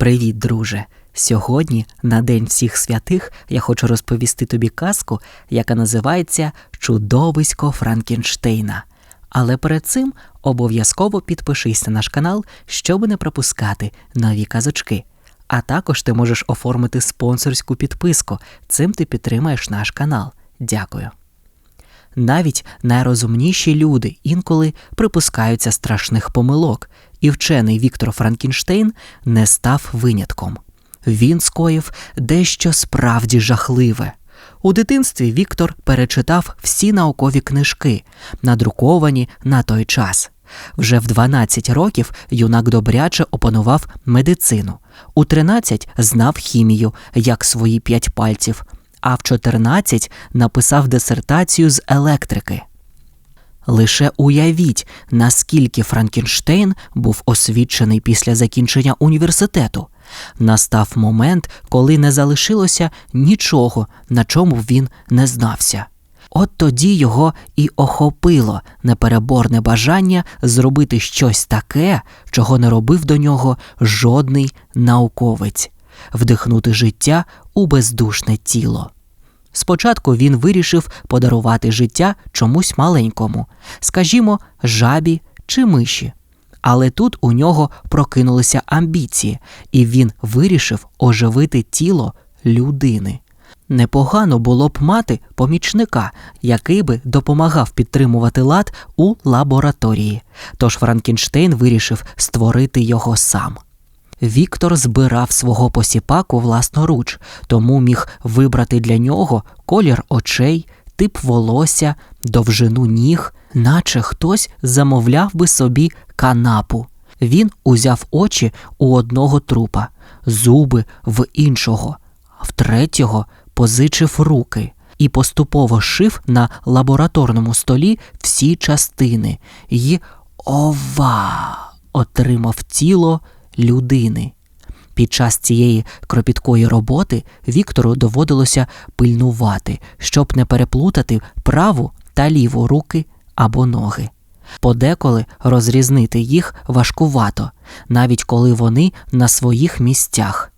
Привіт, друже! Сьогодні, на День всіх святих, я хочу розповісти тобі казку, яка називається Чудовисько Франкенштейна. Але перед цим обов'язково підпишись на наш канал, щоб не пропускати нові казочки. А також ти можеш оформити спонсорську підписку. Цим ти підтримаєш наш канал. Дякую. Навіть найрозумніші люди інколи припускаються страшних помилок, і вчений Віктор Франкенштейн не став винятком. Він скоїв дещо справді жахливе. У дитинстві Віктор перечитав всі наукові книжки, надруковані на той час. Вже в 12 років юнак добряче опанував медицину, у 13 знав хімію, як свої п'ять пальців, а в 14 написав дисертацію з електрики. Лише уявіть, наскільки Франкенштейн був освічений після закінчення університету. Настав момент, коли не залишилося нічого, на чому він не знався. От тоді його і охопило непереборне бажання зробити щось таке, чого не робив до нього жодний науковець вдихнути життя у бездушне тіло. Спочатку він вирішив подарувати життя чомусь маленькому, скажімо, жабі чи миші. Але тут у нього прокинулися амбіції, і він вирішив оживити тіло людини. Непогано було б мати помічника, який би допомагав підтримувати лад у лабораторії. Тож Франкенштейн вирішив створити його сам. Віктор збирав свого посіпаку власноруч, тому міг вибрати для нього колір очей, тип волосся, довжину ніг, наче хтось замовляв би собі канапу. Він узяв очі у одного трупа, зуби в іншого, в третього позичив руки і поступово шив на лабораторному столі всі частини і ова отримав тіло людини. Під час цієї кропіткої роботи Віктору доводилося пильнувати, щоб не переплутати праву та ліву руки або ноги. Подеколи розрізнити їх важкувато, навіть коли вони на своїх місцях.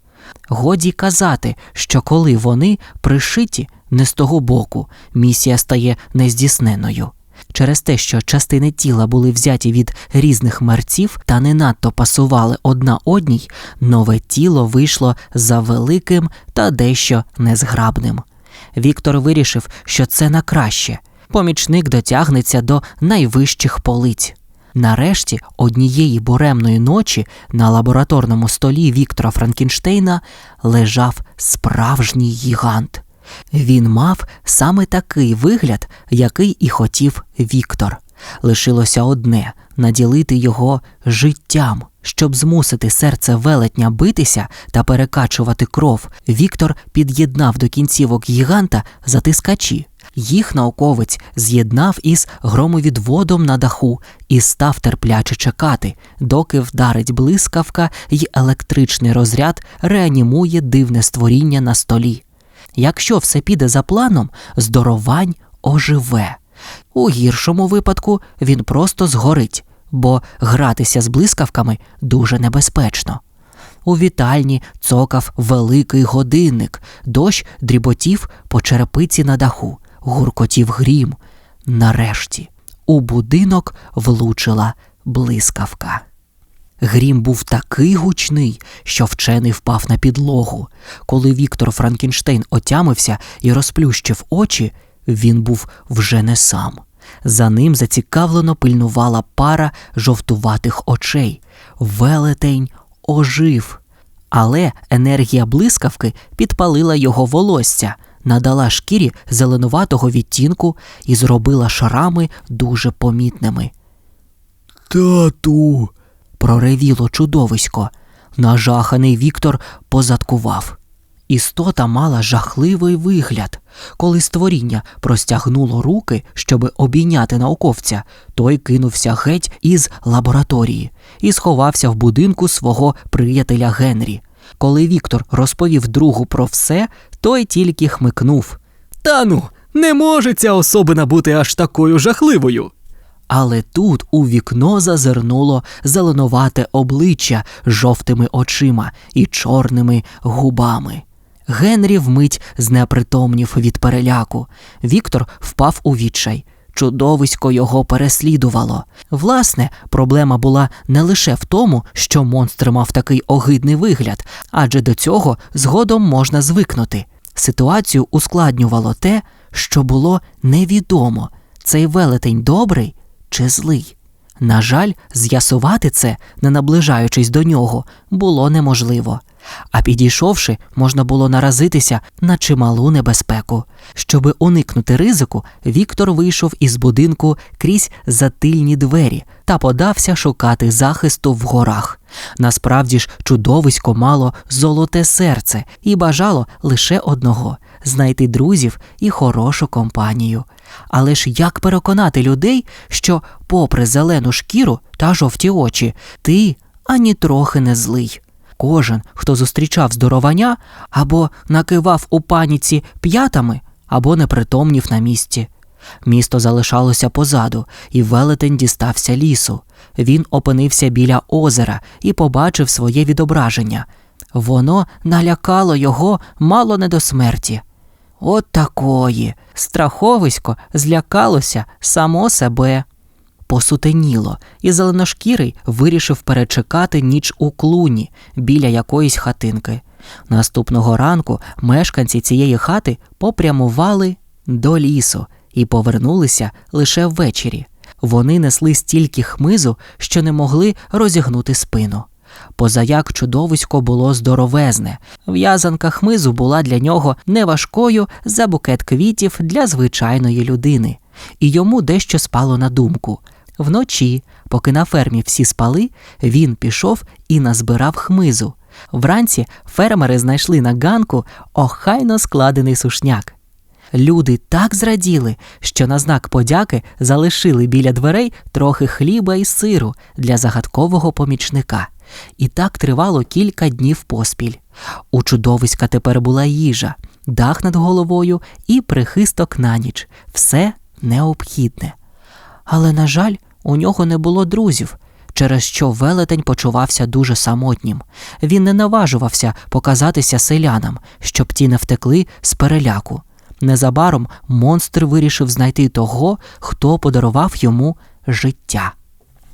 Годі казати, що коли вони пришиті не з того боку, місія стає нездійсненою. Через те, що частини тіла були взяті від різних мерців та не надто пасували одна одній, нове тіло вийшло за великим та дещо незграбним. Віктор вирішив, що це на краще. Помічник дотягнеться до найвищих полиць. Нарешті, однієї буремної ночі на лабораторному столі Віктора Франкенштейна лежав справжній гігант. Він мав саме такий вигляд, який і хотів Віктор. Лишилося одне наділити його життям. Щоб змусити серце велетня битися та перекачувати кров, Віктор під'єднав до кінцівок гіганта затискачі. Їх науковець з'єднав із громовідводом на даху і став терпляче чекати, доки вдарить блискавка й електричний розряд реанімує дивне створіння на столі. Якщо все піде за планом, здоровань оживе. У гіршому випадку він просто згорить, бо гратися з блискавками дуже небезпечно. У вітальні цокав великий годинник, дощ дріботів по черепиці на даху, гуркотів грім. Нарешті у будинок влучила блискавка. Грім був такий гучний, що вчений впав на підлогу. Коли Віктор Франкенштейн отямився і розплющив очі, він був вже не сам. За ним зацікавлено пильнувала пара жовтуватих очей. Велетень ожив. Але енергія блискавки підпалила його волосся, надала шкірі зеленуватого відтінку і зробила шрами дуже помітними. Тату. Проревіло чудовисько. Нажаханий Віктор позадкував. Істота мала жахливий вигляд. Коли створіння простягнуло руки, щоби обійняти науковця, той кинувся геть із лабораторії і сховався в будинку свого приятеля Генрі. Коли Віктор розповів другу про все, той тільки хмикнув. Та ну, не може ця особина бути аж такою жахливою. Але тут у вікно зазирнуло зеленувате обличчя з жовтими очима і чорними губами. Генрі вмить знепритомнів від переляку. Віктор впав у відчай. Чудовисько його переслідувало. Власне, проблема була не лише в тому, що монстр мав такий огидний вигляд, адже до цього згодом можна звикнути. Ситуацію ускладнювало те, що було невідомо, цей велетень добрий чи злий. На жаль, з'ясувати це, не наближаючись до нього, було неможливо. А підійшовши, можна було наразитися на чималу небезпеку. Щоби уникнути ризику, Віктор вийшов із будинку крізь затильні двері та подався шукати захисту в горах. Насправді ж, чудовисько мало золоте серце і бажало лише одного знайти друзів і хорошу компанію. Але ж як переконати людей, що, попри зелену шкіру та жовті очі, ти ані трохи не злий? Кожен, хто зустрічав здоровання, або накивав у паніці п'ятами, або непритомнів на місці. Місто залишалося позаду, і велетень дістався лісу. Він опинився біля озера і побачив своє відображення. Воно налякало його мало не до смерті. От такої. Страховисько злякалося само себе. Посутеніло, і зеленошкірий вирішив перечекати ніч у клуні біля якоїсь хатинки. Наступного ранку мешканці цієї хати попрямували до лісу і повернулися лише ввечері. Вони несли стільки хмизу, що не могли розігнути спину. Позаяк чудовисько було здоровезне. В'язанка хмизу була для нього неважкою за букет квітів для звичайної людини, і йому дещо спало на думку. Вночі, поки на фермі всі спали, він пішов і назбирав хмизу. Вранці фермери знайшли на ганку охайно складений сушняк. Люди так зраділи, що на знак подяки залишили біля дверей трохи хліба і сиру для загадкового помічника. І так тривало кілька днів поспіль. У чудовиська тепер була їжа, дах над головою і прихисток на ніч все необхідне. Але, на жаль, у нього не було друзів, через що велетень почувався дуже самотнім. Він не наважувався показатися селянам, щоб ті не втекли з переляку. Незабаром монстр вирішив знайти того, хто подарував йому життя.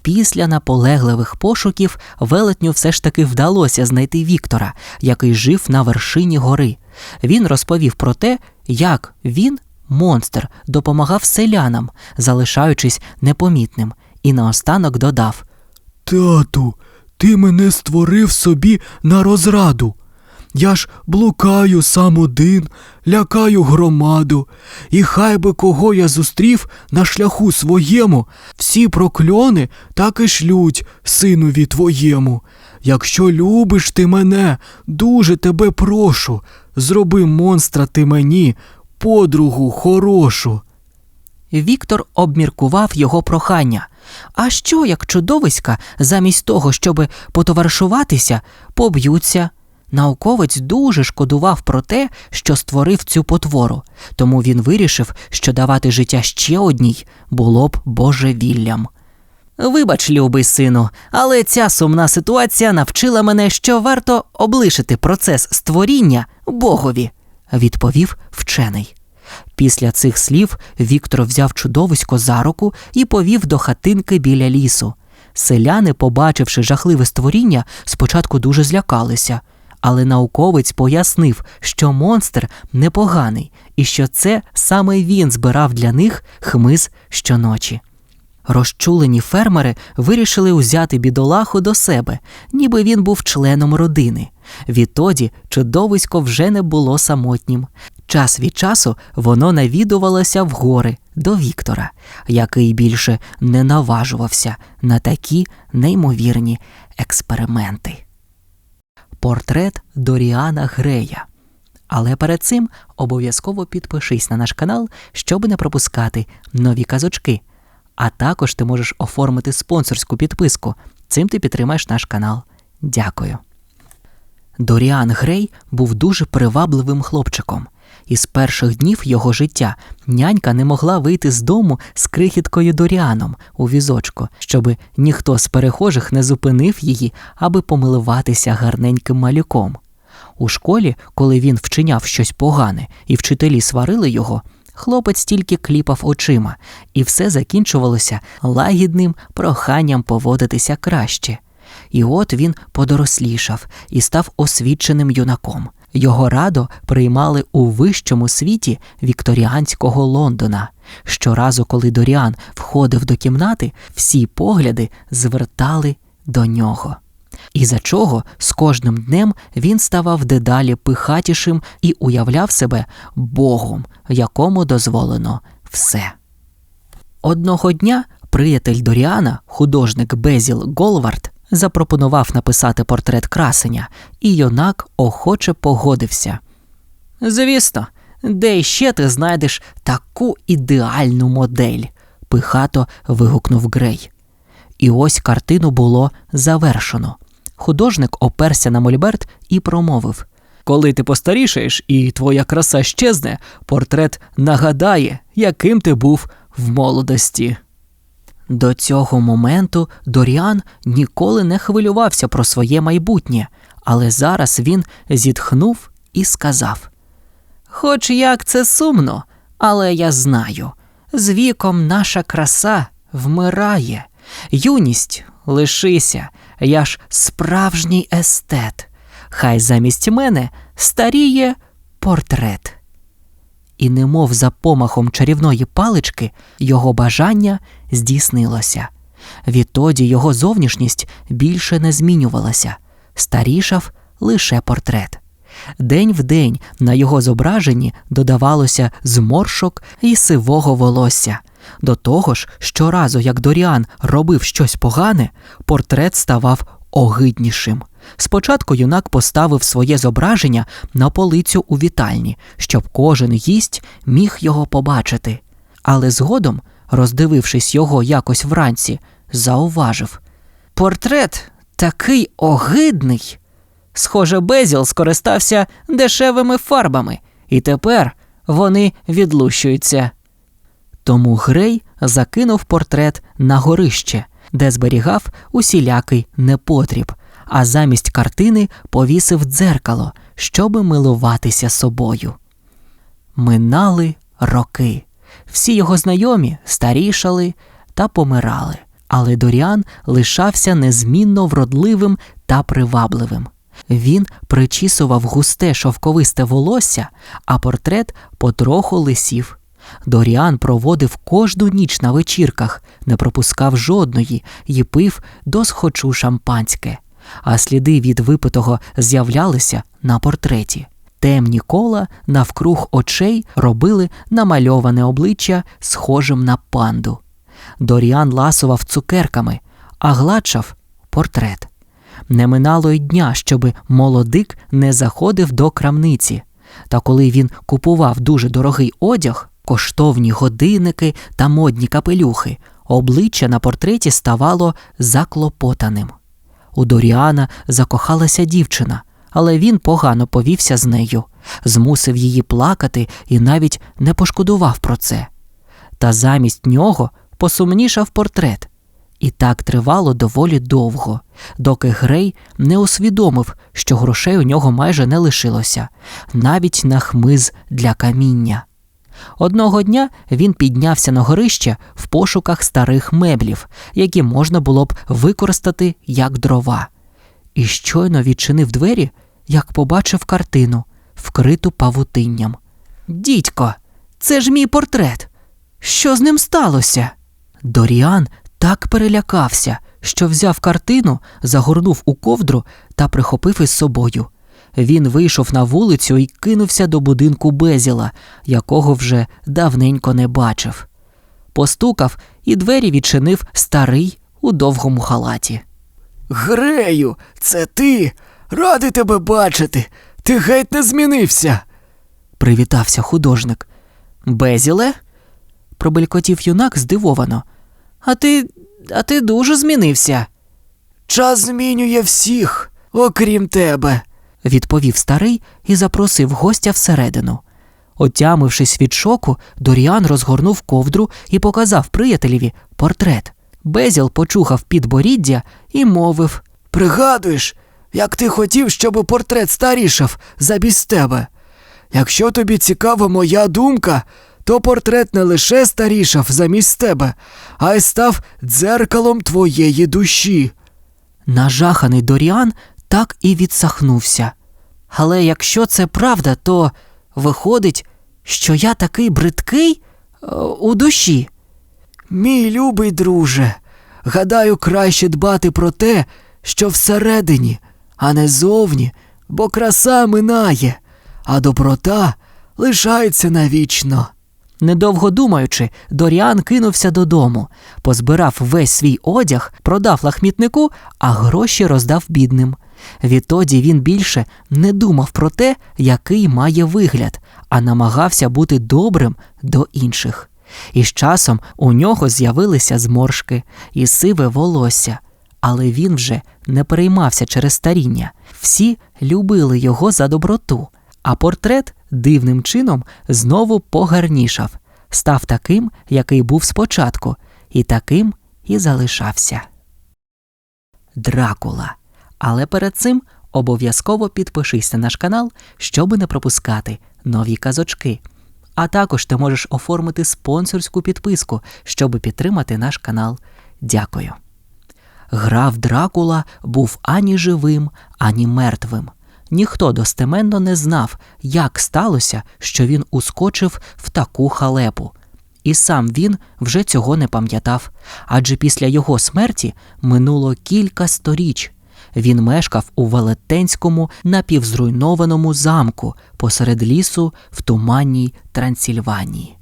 Після наполегливих пошуків велетню все ж таки вдалося знайти Віктора, який жив на вершині гори. Він розповів про те, як він, монстр, допомагав селянам, залишаючись непомітним, і наостанок додав Тату, ти мене створив собі на розраду. Я ж блукаю сам один, лякаю громаду, і хай би кого я зустрів на шляху своєму, всі прокльони так і шлють синові твоєму. Якщо любиш ти мене, дуже тебе прошу, зроби монстра ти мені, подругу хорошу. Віктор обміркував його прохання. А що, як чудовиська, замість того, щоби потоваришуватися, поб'ються? Науковець дуже шкодував про те, що створив цю потвору, тому він вирішив, що давати життя ще одній було б божевіллям. Вибач, любий сину, але ця сумна ситуація навчила мене, що варто облишити процес створіння Богові, відповів вчений. Після цих слів Віктор взяв чудовисько за руку і повів до хатинки біля лісу. Селяни, побачивши жахливе створіння, спочатку дуже злякалися, але науковець пояснив, що монстр непоганий і що це саме він збирав для них хмиз щоночі. Розчулені фермери вирішили узяти бідолаху до себе, ніби він був членом родини. Відтоді чудовисько вже не було самотнім. Час від часу воно навідувалося в гори до Віктора, який більше не наважувався на такі неймовірні експерименти. Портрет Доріана Грея. Але перед цим обов'язково підпишись на наш канал, щоб не пропускати нові казочки. А також ти можеш оформити спонсорську підписку. Цим ти підтримаєш наш канал. Дякую. Доріан Грей був дуже привабливим хлопчиком. Із перших днів його життя нянька не могла вийти з дому з крихіткою Доріаном у візочку, щоби ніхто з перехожих не зупинив її, аби помилуватися гарненьким малюком. У школі, коли він вчиняв щось погане і вчителі сварили його, хлопець тільки кліпав очима, і все закінчувалося лагідним проханням поводитися краще. І от він подорослішав і став освіченим юнаком. Його радо приймали у вищому світі вікторіанського Лондона. Щоразу, коли Доріан входив до кімнати, всі погляди звертали до нього. І за чого з кожним днем він ставав дедалі пихатішим і уявляв себе Богом, якому дозволено все. Одного дня приятель Доріана, художник Безіл Голвард, запропонував написати портрет красеня, і юнак охоче погодився. Звісно, де ще ти знайдеш таку ідеальну модель? пихато вигукнув Грей. І ось картину було завершено. Художник оперся на мольберт і промовив: Коли ти постарішаєш і твоя краса щезне, портрет нагадає, яким ти був в молодості. До цього моменту Доріан ніколи не хвилювався про своє майбутнє, але зараз він зітхнув і сказав: Хоч як це сумно, але я знаю, з віком наша краса вмирає. Юність, лишися, я ж справжній естет. Хай замість мене старіє портрет. І, немов за помахом чарівної палички, його бажання здійснилося. Відтоді його зовнішність більше не змінювалася, старішав лише портрет. День в день на його зображенні додавалося зморшок і сивого волосся. До того ж, щоразу, як Доріан робив щось погане, портрет ставав огиднішим. Спочатку юнак поставив своє зображення на полицю у вітальні, щоб кожен гість міг його побачити. Але згодом, роздивившись його якось вранці, зауважив Портрет такий огидний. Схоже, Безіл скористався дешевими фарбами, і тепер вони відлущуються. Тому Грей закинув портрет на горище, де зберігав усілякий непотріб, а замість картини повісив дзеркало, щоби милуватися собою. Минали роки. Всі його знайомі старішали та помирали, але Доріан лишався незмінно вродливим та привабливим. Він причісував густе шовковисте волосся, а портрет потроху лисів. Доріан проводив кожну ніч на вечірках, не пропускав жодної і пив досхочу шампанське, а сліди від випитого з'являлися на портреті. Темні кола навкруг очей робили намальоване обличчя схожим на панду. Доріан ласував цукерками, а гладшав портрет. Не минало й дня, щоби молодик не заходив до крамниці. Та коли він купував дуже дорогий одяг, коштовні годинники та модні капелюхи, обличчя на портреті ставало заклопотаним. У Доріана закохалася дівчина, але він погано повівся з нею, змусив її плакати і навіть не пошкодував про це. Та замість нього посумнішав портрет. І так тривало доволі довго, доки Грей не усвідомив, що грошей у нього майже не лишилося, навіть на хмиз для каміння. Одного дня він піднявся на горище в пошуках старих меблів, які можна було б використати як дрова, і щойно відчинив двері, як побачив картину, вкриту павутинням. Дідько, це ж мій портрет. Що з ним сталося? Доріан так перелякався, що взяв картину, загорнув у ковдру та прихопив із собою. Він вийшов на вулицю і кинувся до будинку Безіла, якого вже давненько не бачив. Постукав і двері відчинив старий у довгому халаті. Грею, це ти. Радий тебе бачити. Ти геть не змінився. Привітався художник. Безіле? пробелькотів юнак здивовано. А ти. а ти дуже змінився, Час змінює всіх, окрім тебе. відповів старий і запросив гостя всередину. Отямившись від шоку, Доріан розгорнув ковдру і показав приятелеві портрет. Безіл почухав підборіддя і мовив Пригадуєш, як ти хотів, щоб портрет старішав замість тебе. Якщо тобі цікава моя думка, то портрет не лише старішав замість тебе, а й став дзеркалом твоєї душі. Нажаханий Доріан так і відсахнувся. Але якщо це правда, то виходить, що я такий бридкий е, у душі. Мій любий друже, гадаю, краще дбати про те, що всередині, а не зовні, бо краса минає, а доброта лишається навічно. Недовго думаючи, Доріан кинувся додому, позбирав весь свій одяг, продав лахмітнику, а гроші роздав бідним. Відтоді він більше не думав про те, який має вигляд, а намагався бути добрим до інших. І з часом у нього з'явилися зморшки і сиве волосся, але він вже не переймався через старіння. Всі любили його за доброту, а портрет дивним чином знову погарнішав, став таким, який був спочатку, і таким і залишався. Дракула. Але перед цим обов'язково підпишись на наш канал, щоби не пропускати нові казочки. А також ти можеш оформити спонсорську підписку, щоб підтримати наш канал. Дякую. Граф Дракула був ані живим, ані мертвим. Ніхто достеменно не знав, як сталося, що він ускочив в таку халепу. І сам він вже цього не пам'ятав, адже після його смерті минуло кілька сторіч. Він мешкав у велетенському напівзруйнованому замку посеред лісу в туманній Трансильванії.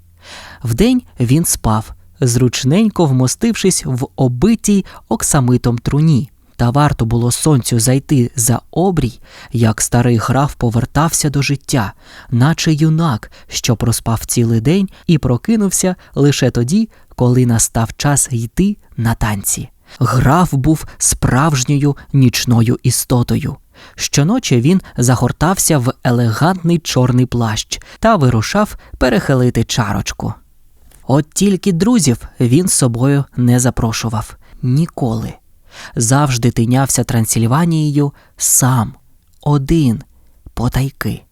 Вдень він спав, зручненько вмостившись в обитій оксамитом труні. Та варто було сонцю зайти за обрій, як старий граф повертався до життя, наче юнак, що проспав цілий день і прокинувся лише тоді, коли настав час йти на танці. Граф був справжньою нічною істотою. Щоночі він загортався в елегантний чорний плащ та вирушав перехилити чарочку. От тільки друзів він з собою не запрошував ніколи. Завжди тинявся Трансильванією сам, один, потайки.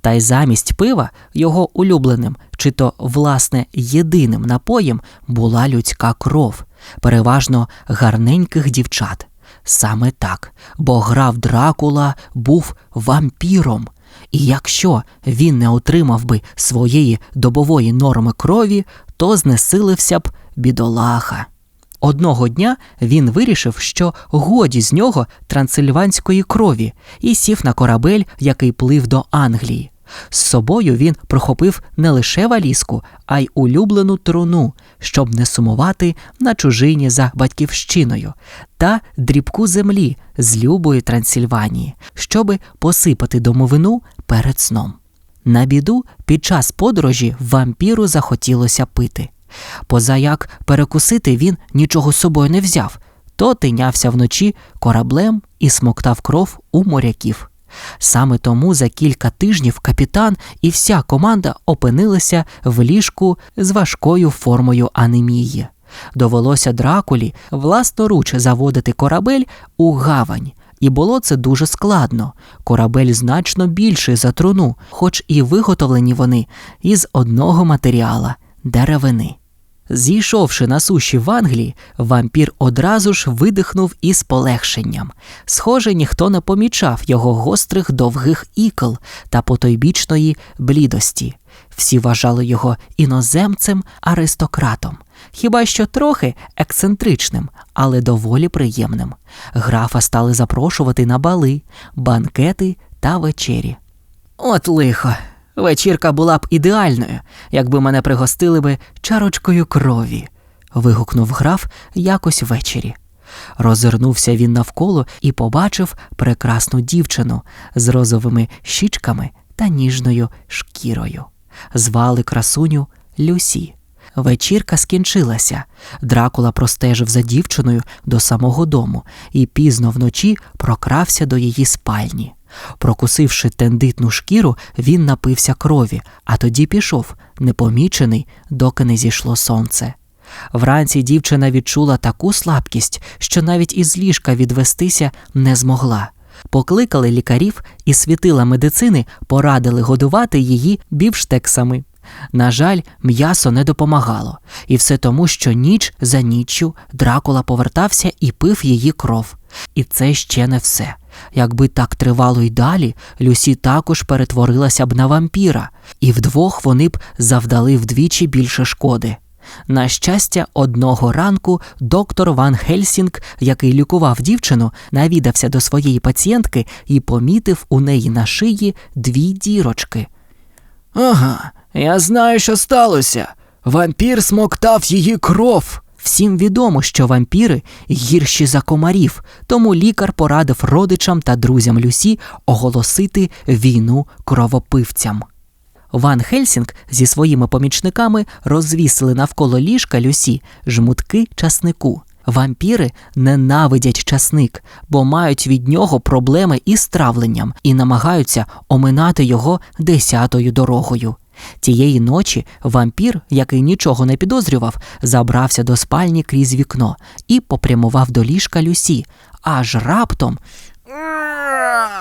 Та й замість пива його улюбленим, чи то власне єдиним напоєм була людська кров, переважно гарненьких дівчат. Саме так, бо граф Дракула був вампіром, і якщо він не отримав би своєї добової норми крові, то знесилився б бідолаха. Одного дня він вирішив, що годі з нього трансильванської крові, і сів на корабель, який плив до Англії. З собою він прихопив не лише валізку, а й улюблену труну, щоб не сумувати на чужині за батьківщиною, та дрібку землі з любої Трансильванії, щоби посипати домовину перед сном. На біду під час подорожі вампіру захотілося пити. Позаяк перекусити він нічого з собою не взяв, то тинявся вночі кораблем і смоктав кров у моряків. Саме тому за кілька тижнів капітан і вся команда опинилися в ліжку з важкою формою анемії. Довелося дракулі власноруч заводити корабель у гавань, і було це дуже складно. Корабель значно більший за труну, хоч і виготовлені вони із одного матеріала деревини. Зійшовши на суші в Англії, вампір одразу ж видихнув із полегшенням. Схоже, ніхто не помічав його гострих довгих ікл та потойбічної блідості. Всі вважали його іноземцем аристократом, хіба що трохи ексцентричним, але доволі приємним. Графа стали запрошувати на бали, банкети та вечері. От лихо. Вечірка була б ідеальною, якби мене пригостили би чарочкою крові. вигукнув граф якось ввечері. Розвернувся він навколо і побачив прекрасну дівчину з розовими щічками та ніжною шкірою. Звали красуню Люсі. Вечірка скінчилася. Дракула простежив за дівчиною до самого дому і пізно вночі прокрався до її спальні. Прокусивши тендитну шкіру, він напився крові, а тоді пішов, непомічений, доки не зійшло сонце. Вранці дівчина відчула таку слабкість, що навіть із ліжка відвестися не змогла. Покликали лікарів і світила медицини порадили годувати її бівштексами. На жаль, м'ясо не допомагало, і все тому, що ніч за ніччю Дракула повертався і пив її кров. І це ще не все. Якби так тривало й далі, Люсі також перетворилася б на вампіра, і вдвох вони б завдали вдвічі більше шкоди. На щастя, одного ранку доктор Ван Хельсінг, який лікував дівчину, навідався до своєї пацієнтки і помітив у неї на шиї дві дірочки. Ага, я знаю, що сталося. Вампір смоктав її кров. Всім відомо, що вампіри гірші за комарів, тому лікар порадив родичам та друзям Люсі оголосити війну кровопивцям. Ван Хельсінг зі своїми помічниками розвісили навколо ліжка Люсі жмутки часнику. Вампіри ненавидять часник, бо мають від нього проблеми із травленням і намагаються оминати його десятою дорогою. Тієї ночі вампір, який нічого не підозрював, забрався до спальні крізь вікно і попрямував до ліжка Люсі. Аж раптом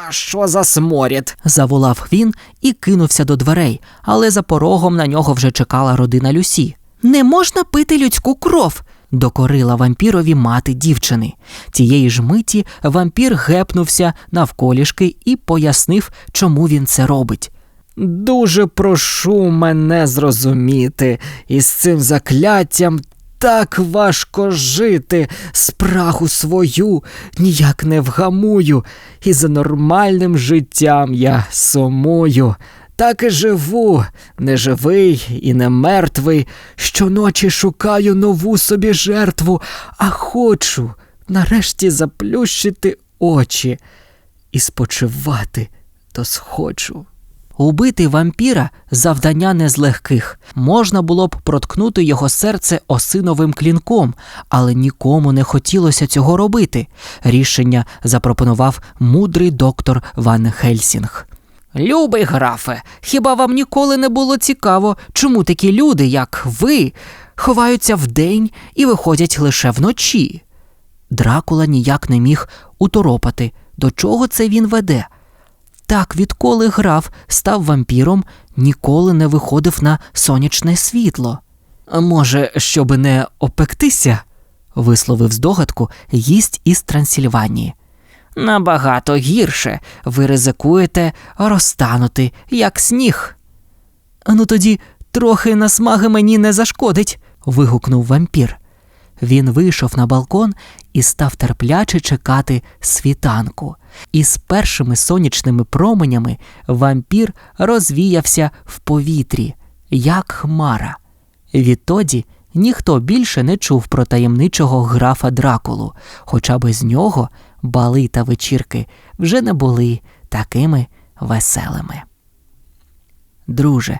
Що за сморід? заволав він і кинувся до дверей, але за порогом на нього вже чекала родина Люсі. Не можна пити людську кров. Докорила вампірові мати дівчини. Тієї ж миті вампір гепнувся навколішки і пояснив, чому він це робить. Дуже прошу мене зрозуміти, із цим закляттям так важко жити, спрагу свою ніяк не вгамую, і за нормальним життям я сумую. Так і живу, не живий і не мертвий. Щоночі шукаю нову собі жертву, а хочу нарешті заплющити очі і спочивати то схочу. Убити вампіра завдання не з легких. Можна було б проткнути його серце осиновим клінком, але нікому не хотілося цього робити. Рішення запропонував мудрий доктор Ван Хельсінг. Любий графе, хіба вам ніколи не було цікаво, чому такі люди, як ви, ховаються вдень і виходять лише вночі? Дракула ніяк не міг уторопати, до чого це він веде. Так, відколи граф став вампіром, ніколи не виходив на сонячне світло. Може, щоб не опектися? висловив здогадку гість із Трансильванії. Набагато гірше ви ризикуєте розтанути, як сніг. Ну тоді трохи насмаги мені не зашкодить. вигукнув вампір. Він вийшов на балкон і став терпляче чекати світанку. І з першими сонячними променями вампір розвіявся в повітрі, як хмара. Відтоді ніхто більше не чув про таємничого графа Дракулу, хоча без нього бали та вечірки вже не були такими веселими. Друже,